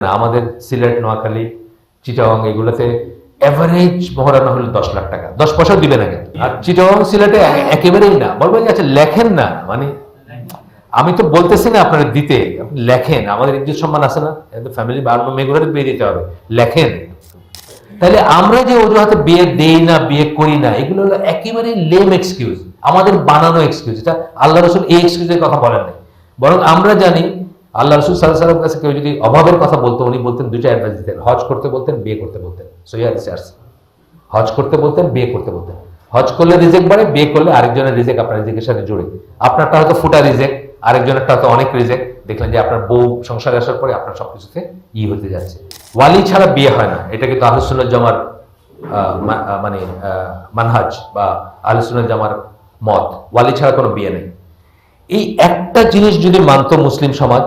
আমাদের সিলেট, নোয়াখালী, চিটাগং এগুলোতে এভারেজ মহারানা হলো দশ লাখ টাকা। দশ পয়সাও দিবে না কিন্তু। আর চিটাগং, সিলেটে একেবারেই না। বলব আচ্ছা লেখেন না। মানে আমি তো বলতেছি না আপনারা দিতে। লেখেন। আমাদের ইজ্জত সম্মান আছে না? ফ্যামিলি বাড়বো মেয়েগুলো বিয়ে দিতে হবে। লেখেন। তাহলে আমরা যে অজুহাতে বিয়ে দেই না, বিয়ে করি না, এগুলো হলো একেবারেই লেম এক্সকিউজ আমাদের বানানো এক্সকিউজ এটা আল্লাহ রসুল এই এক্সকিউজের কথা বলেন নাই। বরং আমরা জানি আল্লাহ রসুল সাল্লাহ সাল্লাম কাছে কেউ যদি অভাবের কথা বলতো, উনি বলতেন দুইটা অ্যাডভাইস দিতেন। হজ করতে বলতেন, বিয়ে করতে বলতেন। সৈয়াদ হজ করতে বলতেন, বিয়ে করতে বলতেন। হজ করলে রিজেক্ট বাড়ে, বিয়ে করলে আরেকজনের রিজেক্ট আপনার রিজেকের সাথে জুড়ে। আপনারটা হয়তো ফুটা রিজেক্ট, আরেকজনেরটা হয়তো অনেক রিজেক্ট। দেখলেন যে আপনার বউ সংসারে আসার পরে আপনার সবকিছুতে ই হতে যাচ্ছে। ওয়ালি ছাড়া বিয়ে হয় না। এটা কিন্তু আহসুল্লাহ জামার মানে মানহাজ বা আহসুল্লাহ জামার মত। ওয়ালি ছাড়া কোনো বিয়ে নেই। এই একটা জিনিস যদি মানত মুসলিম সমাজ,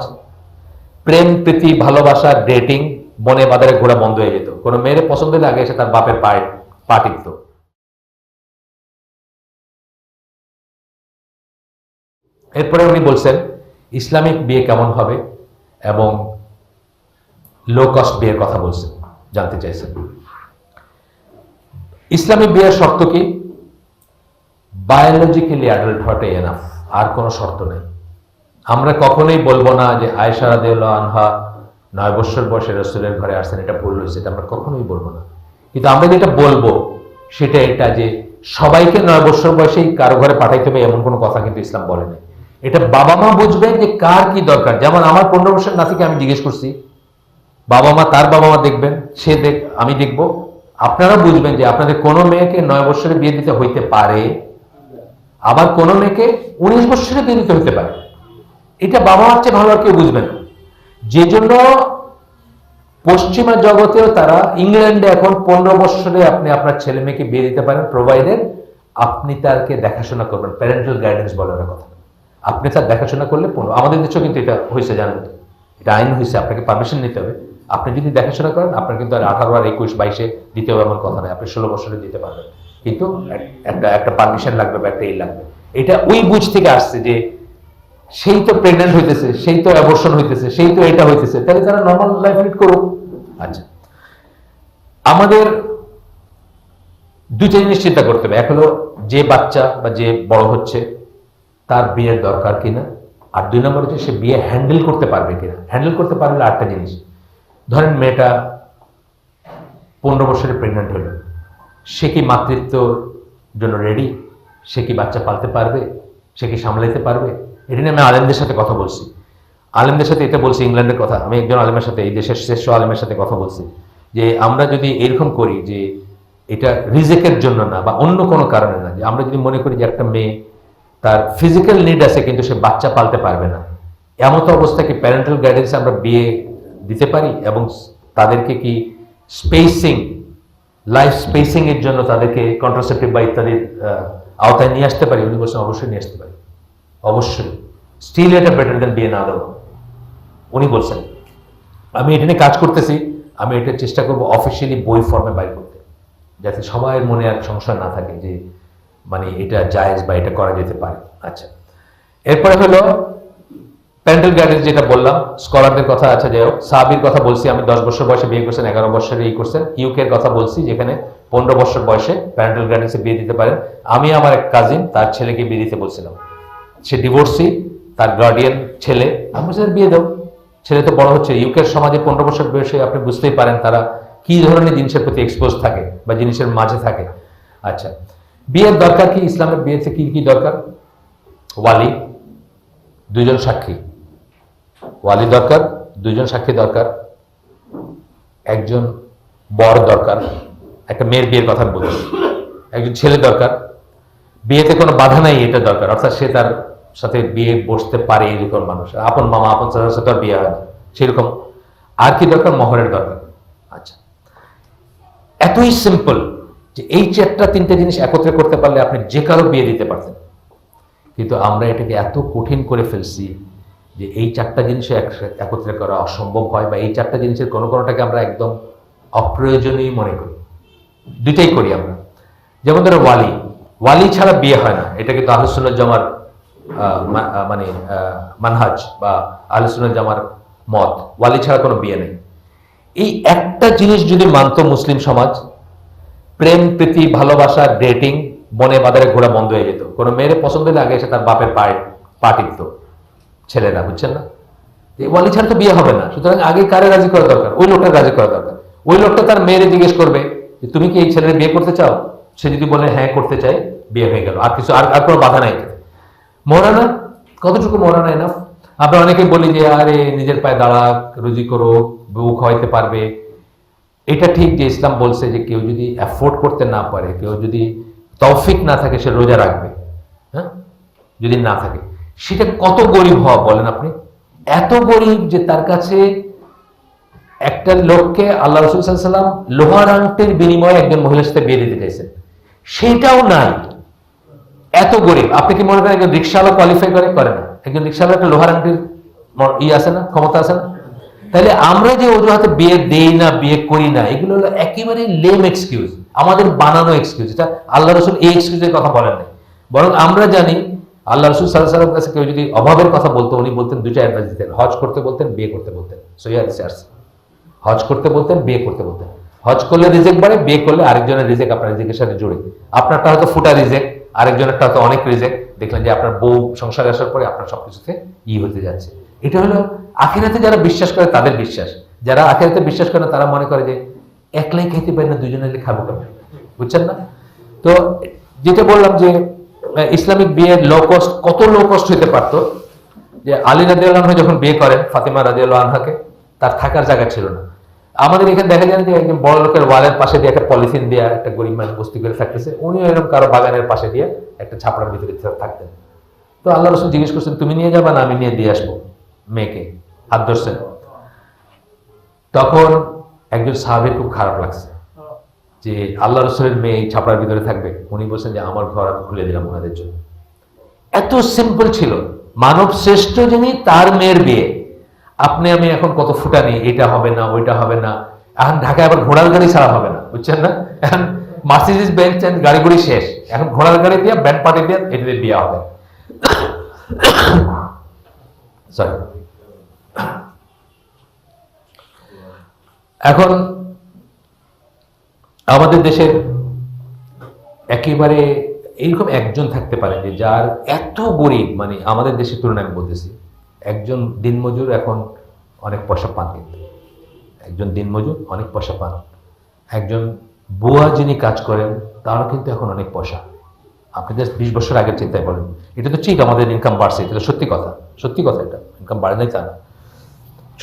প্রেম, প্রীতি, ভালোবাসা ডেটিং বনে বাজারে ঘোরা বন্ধ হয়ে যেত। কোনো মেয়ের পছন্দ আগে এসে তার বাপের পায়ে পা টিপত। এরপরে উনি বলছেন, ইসলামিক বিয়ে কেমন হবে? এবং লো কস্ট বিয়ের কথা বলছেন, জানতে চাইছেন। ইসলামিক বিয়ের শর্ত কি? বায়োলজিক্যালি অ্যাডাল্ট হওয়াটাই এনাফ আর কোনো শর্ত নেই। আমরা কখনোই বলব না যে আয়সা রাদিউল্লাহ আনহা নয় বছর বয়সে রসুলের ঘরে আসছেন, এটা ভুল হয়েছে, এটা আমরা কখনোই বলব না। কিন্তু আমরা যেটা বলব সেটা এটা যে সবাইকে নয় বছর বয়সেই কারও ঘরে পাঠাইতে হবে এমন কোনো কথা কিন্তু ইসলাম বলে এটা বাবা মা বুঝবেন যে কার কি দরকার। যেমন আমার পনেরো বছর নাতিকে আমি জিজ্ঞেস করছি, বাবা মা তার বাবা মা দেখবেন, সে দেখ, আমি দেখব। আপনারা বুঝবেন যে আপনাদের কোনো মেয়েকে নয় বছরে বিয়ে দিতে হইতে পারে আবার কোনো মেয়েকে উনিশ বছরে দিতে হইতে পারে। এটা বাবা চেয়ে ভালো আর কেউ বুঝবে না। যে জন্য পশ্চিমা জগতেও তারা ইংল্যান্ডে এখন পনেরো বছরে আপনি আপনার ছেলে মেয়েকে বিয়ে দিতে পারেন প্রোভাইডেড আপনি তারকে দেখাশোনা করবেন। প্যারেন্টাল গাইডেন্স বলার কথা। আপনি তার দেখাশোনা করলে পনেরো আমাদের দেশেও কিন্তু এটা হয়েছে জানেন। এটা আইন হয়েছে, আপনাকে পারমিশন নিতে হবে। আপনি যদি দেখাশোনা করেন, আপনার কিন্তু আর আঠারো আর একুশ, বাইশে দিতে হবে এমন কথা নয়। আপনি ষোলো বছরে দিতে পারবেন। কিন্তু একটা একটা পারমিশন লাগবে বা একটা এই লাগবে। এটা ওই বুঝ থেকে আসছে যে সেই তো প্রেগনেন্ট হইতেছে, সেই তো অ্যাবর্শন হইতেছে, সেই তো এটা হইতেছে। তাহলে তারা নর্মাল লাইফ লিড করুক। আচ্ছা। আমাদের দুইটা জিনিস চিন্তা করতে হবে। এক হলো যে বাচ্চা বা যে বড় হচ্ছে, তার বিয়ের দরকার কিনা? আর দুই নম্বর হচ্ছে সে বিয়ে হ্যান্ডেল করতে পারবে কিনা? হ্যান্ডেল করতে পারলে আরেকটা জিনিস। ধরেন মেয়েটা পনেরো বছরে প্রেগনেন্ট হলো। সে কি মাতৃত্বর জন্য রেডি সে কি বাচ্চা পালতে পারবে? সে কি সামলাইতে পারবে? এটা নিয়ে আমি আলেমদের সাথে কথা বলছি। আলেমদের সাথে এটা বলছি, ইংল্যান্ডের কথা। আমি একজন আলেমের সাথে, এই দেশের শ্রেষ্ঠ আলেমের সাথে কথা বলছি। যে আমরা যদি এরকম করি যে এটা রিজেকের জন্য না, বা অন্য কোনো কারণে না, যে আমরা যদি মনে করি যে একটা মেয়ে, তার ফিজিক্যাল নিড আছে, কিন্তু সে বাচ্চা পালতে পারবে না এমন তো অবস্থা কি প্যারেন্টাল গাইডেন্স আমরা বিয়ে দিতে পারি? এবং তাদেরকে কি স্পেসিং লাইফ স্পেসিং এর জন্য তাদেরকে কন্ট্রাসেপ্টিভ বা ইত্যাদির আওতায় নিয়ে আসতে পারি, উনি অবশ্যই নিয়ে আসতে পারি। অবশ্যই। স্টিল এটা বেটার দেন বিয়ে না দেওয়া উনি বলছেন, আমি এটা নিয়ে কাজ করতেছি, আমি এটা চেষ্টা করব অফিসিয়ালি বই ফর্মে বাইর করতে, যাতে সবার মনে আর সংশয় না থাকে যে মানে এটা জায়েজ বা এটা করা যেতে পারে। আচ্ছা। এরপরে হলো প্যারেন্টাল গার্ডেন যেটা বললাম স্কলারদের কথা আছে যাই হোক সাবির কথা বলছি আমি দশ বছর বয়সে বিয়ে করছেন এগারো বছরে এই করছেন ইউকের কথা বলছি যেখানে পনেরো বছর বয়সে প্যারেন্টাল গাইডেন্সে বিয়ে দিতে পারেন। আমি আমার এক কাজিন তার ছেলেকে বিয়ে দিতে বলছিলাম। সে ডিভোর্সি তার গার্ডিয়ান ছেলে আমি বলছি, বিয়ে দাও ছেলে তো বড় হচ্ছে ইউকের সমাজে পনেরো বছর বয়সে আপনি বুঝতেই পারেন তারা কি ধরনের জিনিসের প্রতি এক্সপোজ থাকে বা জিনিসের মাঝে থাকে। আচ্ছা বিয়ের দরকার কি? ইসলামের বিয়েতে কি কি দরকার? ওয়ালি দুইজন সাক্ষী। ওয়ালি দরকার, দুইজন সাক্ষী দরকার, একজন বর দরকার, একটা মেয়ের বিয়ের কথা বলছি, একজন ছেলে দরকার, বিয়েতে কোনো বাধা নাই এটা দরকার, অর্থাৎ সে তার সাথে বিয়ে বসতে পারে এরকম মানুষ আপন মামা, আপন চাচার সাথে বিয়ে হয় সেরকম আর কি দরকার? মহরের দরকার। আচ্ছা। এতই সিম্পল যে এই চারটা তিনটে জিনিস একত্রে করতে পারলে আপনি যে কারও বিয়ে দিতে পারতেন। কিন্তু আমরা এটাকে এত কঠিন করে ফেলছি যে এই চারটা জিনিস একত্রে করা অসম্ভব হয় বা এই চারটা জিনিসের কোনো কোনোটাকে আমরা একদম অপ্রয়োজনীয় মনে করি। দুইটাই করি আমরা। যেমন ধরো ওয়ালি। ওয়ালি ছাড়া বিয়ে হয় না। এটা কিন্তু আহসুল্লাহ জামার মানে মানহাজ বা আহসুল্লাহ জামার মত। ওয়ালি ছাড়া কোনো বিয়ে নেই। এই একটা জিনিস যদি মানত মুসলিম সমাজ, প্রেম, প্রীতি, ভালোবাসা, ডেটিং, বনে বাজারে ঘোরা বন্ধ হয়ে যেত। কোনো মেয়ের পছন্দ হলে আগে এসে তার বাপের পায়ে, পা টিপত। ছেলেরা, বুঝছেন না? ওয়ালি ছাড়া তো বিয়ে হবে না। সুতরাং আগে কারে রাজি করা দরকার? ওই লোকটা রাজি করা দরকার। ওই লোকটা তার মেয়েরে জিজ্ঞেস করবে যে, তুমি কি এই ছেলের বিয়ে করতে চাও? সে যদি বলে হ্যাঁ করতে চাই, বিয়ে হয়ে গেল। আর কিছু, আর আর কোনো বাধা নাই মৌলানা, কতটুকু মৌলানা এনাফ আমরা অনেকে বলি যে, আরে, নিজের পায়ে দাঁড়া, রুজি করো, বউ খাওয়াইতে পারবে। এটা ঠিক যে ইসলাম বলছে যে, কেউ যদি অ্যাফোর্ড করতে না পারে, কেউ যদি তৌফিক না থাকে, সে রোজা রাখবে। হ্যাঁ? যদি না থাকে। সেটা কত গরিব হওয়া বলেন আপনি? এত গরিব যে তার কাছে একটা লোককে আল্লাহ রসুল লোহার আংটির বিনিময়ে একজন মহিলার সাথে বিয়ে দিতে চাইছেন। সেটাও নাই। এত গরিব। আপনি কি মনে করেন একজন রিক্সাওয়ালা কোয়ালিফাই করে? করে না। একজন রিক্সাওয়ালা একটা লোহার আংটির ই আছে না, ক্ষমতা আছে না? তাহলে আমরা যে অজুহাতে বিয়ে দেই না, বিয়ে করি না, এগুলো হলো একেবারে লেম এক্সকিউজ আমাদের বানানো এক্সকিউজ এটা আল্লাহ রসুল এই এক্সকিউজের কথা বলেন নাই। বরং আমরা জানি আল্লাহ রসুল সাল্লাহ সাল্লাম কাছে কেউ যদি অভাবের কথা বলতো, উনি বলতেন দুইটা অ্যাডভাইস দিতেন। হজ করতে বলতেন, বিয়ে করতে বলতেন। সৈয়াদ আসছে। হজ করতে বলতেন, বিয়ে করতে বলতেন। হজ করলে রিজেক্ট বাড়ে, বিয়ে করলে আরেকজনের রিজেক্ট আপনার রিজেকের সাথে জুড়ে। আপনারটা হয়তো ফুটা রিজেক্ট, আরেকজনেরটা হয়তো অনেক রিজেক্ট। দেখলেন যে আপনার বউ সংসারে আসার পরে আপনার সবকিছুতে ই হতে যাচ্ছে। এটা হলো আখেরাতে যারা বিশ্বাস করে, তাদের বিশ্বাস। যারা আখেরাতে বিশ্বাস করে তারা মনে করে যে একলাই খেতে পারি না দুজনে খাব কেমন? বুঝছেন না? তো যেটা বললাম যে ইসলামিক বিয়ের লো কস্ট কত লো কস্ট হইতে পারতো? যে আলী রাজিউল্লাহ যখন বিয়ে করেন ফাতিমা রাজিউল্লাহ আনহাকে, তার থাকার জায়গা ছিল না। আমাদের এখানে দেখা যায় যে একজন বড় লোকের ওয়ালের পাশে দিয়ে একটা পলিথিন দিয়ে একটা গরিব মানুষ বস্তি করে থাকতেছে, উনিও এরকম কারও বাগানের পাশে দিয়ে একটা ছাপড়ার ভিতরে থাকতেন। তো আল্লাহ রসুল জিজ্ঞেস করছেন, তুমি নিয়ে যাবা না, আমি নিয়ে দিয়ে আসব? মেয়েকে হাত ধরছেন। তখন একজন সাহাবের খুব খারাপ লাগছে। যে আল্লাহ রসুলের মেয়ে এই ছাপড়ার ভিতরে থাকবে, উনি বলছেন যে আমার ঘর আমি খুলে দিলাম ওনাদের জন্য। এত সিম্পল ছিল। মানব শ্রেষ্ঠ যিনি, তার মেয়ের বিয়ে। আপনি, আমি এখন কত ফুটানি, এটা হবে না, ওইটা হবে না। এখন ঢাকায় আবার ঘোড়ার গাড়ি ছাড়া হবে না, বুঝছেন না? এখন মার্সিডিজ বেঞ্চ গাড়িগুড়ি শেষ। এখন ঘোড়ার গাড়ি দিয়ে, ব্যান্ড পার্টি দিয়ে, এটা দিয়ে বিয়ে হবে। সরি এখন আমাদের দেশের একেবারে এইরকম একজন থাকতে পারে যে যার এত গরিব মানে আমাদের দেশের তুলনায় আমি বলতেছি, একজন দিনমজুর এখন অনেক পয়সা পান কিন্তু। একজন দিনমজুর অনেক পয়সা পান। একজন বুয়া যিনি কাজ করেন, তারও কিন্তু এখন অনেক পয়সা। আপনি জাস্ট বিশ বছর আগের চিন্তায় বলেন। এটা তো ঠিক আমাদের ইনকাম বাড়ছে, এটা তো সত্যি কথা সত্যি কথা এটা। ইনকাম বাড়ে নাই তা না।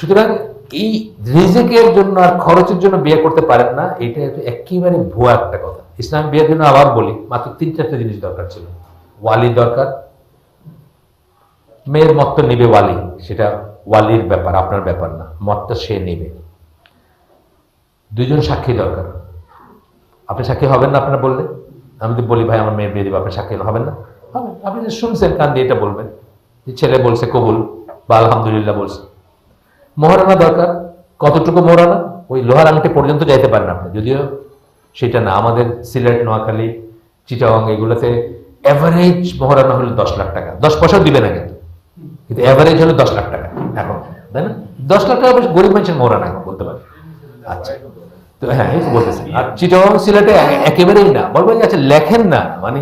সুতরাং এই রিজেকের জন্য আর খরচের জন্য বিয়ে করতে পারেন না এটা একেবারে ভুয়া একটা কথা। ইসলাম বিয়ের জন্য আবার বলি, মাত্র তিন চারটে জিনিস দরকার ছিল। ওয়ালি দরকার, মেয়ের মত নেবে ওয়ালি, সেটা ওয়ালির ব্যাপার, আপনার ব্যাপার না মতটা সে নেবে। দুইজন সাক্ষী দরকার। আপনি সাক্ষী হবেন না আপনারা বললে? আমি তো বলি, ভাই, আমার মেয়ের বিয়ে দেবে, আপনি সাক্ষী হবেন না? হবেন। আপনি শুনছেন, কান দিয়ে এটা বলবেন। যে ছেলে বলছে কবুল, বা আলহামদুলিল্লাহ বলছে। মহারানা দরকার। কতটুকু মহারানা? ওই লোহার আংটি পর্যন্ত যাইতে পারেন আপনি যদিও সেটা না, আমাদের সিলেট, নোয়াখালী চিটাং এগুলোতে অ্যাভারেজ মহারানা হলো দশ লাখ টাকা। দশ পয়সাও দিবে না কিন্তু কিন্তু অ্যাভারেজ হলো দশ লাখ টাকা এখন, তাই না? দশ লাখ টাকা গরিব মানুষের মহারানা এখন, বলতে পারে। আচ্ছা। তো হ্যাঁ বলতেছি। আর চিটাং সিলেটে একেবারেই না। বলব যে আচ্ছা লেখেন না। মানে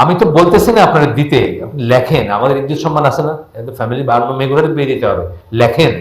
আমি তো বলতেছি না আপনারা দিতে লেখেন। আমাদের ইজ্জত সম্মান আছে না? ফ্যামিলি বারবার মেঘরে বেরিয়ে যেতে হবে। লেখেন।